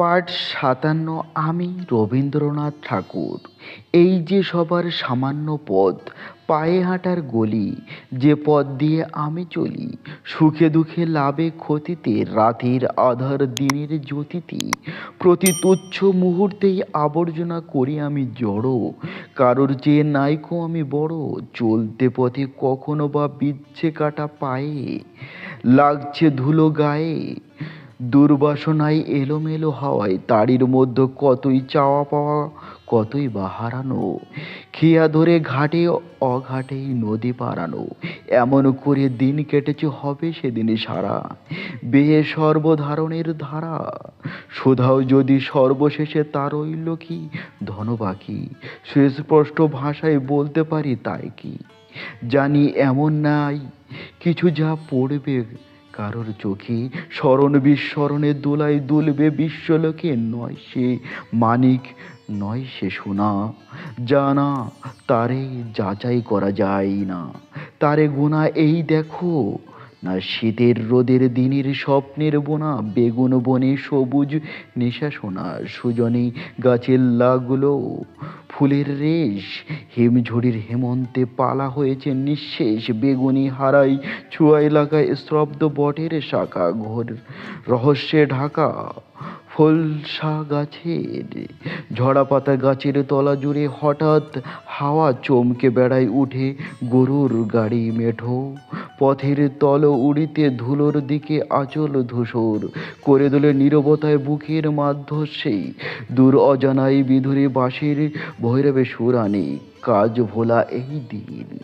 পাঠ সাতান্ন আমি রবীন্দ্রনাথ ঠাকুর। এই যে সবার সামান্য পথ পায়ে হাঁটার গলি, যে পথ দিয়ে আমি চলি, সুখে দুঃখে লাভে ক্ষতিতে রাতের আধার দিনের জ্যোতিতে, প্রতি তুচ্ছ মুহূর্তেই আবর্জনা করি আমি জড়ো, কারোর চেয়ে নাইকো আমি বড়, চলতে পথে কখনো বা বিচ্ছে কাটা পায়ে, লাগছে ধুলো গায়ে দুর্বাসনায় এলোমেলো হাওয়ায় তারির মধ্যে কতই চাওয়া পাওয়া, কতই বা হারানো। খেয়া ধরে ঘাটে অঘাটেই নদী পারানো এমন করে দিন কেটেছে, হবে সেদিন সারা। বেয়ে সর্বধারণের ধারা। সুধাও যদি সর্বশেষে তার রইল কি ধনবাকি। সুস্পষ্ট ভাষায় বলতে পারি তাই কি? জানি এমন নাই, কিছু যা পড়বে কারোর চোখে স্মরণ বিস্মরণে দোলায় দুলবে বিশ্বলোকে, নয় সে মানিক, নয় সে সোনা। জানা তারে যাচাই করা যায় না। তারে গোনা এই দেখো শীতের রোদের দিনের স্বপ্নের বোনা, বেগুন বনে সবুজ নেশা সোনা সুজনী গাছের লাগল ফুলের রেশ, হিমঝড়ির হেমন্তে পালা হয়েছে নিঃশেষ, বেগুনি হারাই ছুয়া এলাকায় স্তব্ধ বটের শাখা, ঘোর রহস্যে ঢাকা ফলসা গাছের ঝরা পাতা গাছের তলা জুড়ে হঠাৎ হাওয়া চমকে বেড়ায় উঠে গরুর গাড়ি মেঠো। পথের তল উড়িতে ধুলোর দিকে আচল ধূসর। করে দোলে নীরবতায় বুকের মাধ্য সেই দূর অজানাই বিধুরে বাঁশির ভৈরবে সুরানি। কাজ ভোলা এই দিন।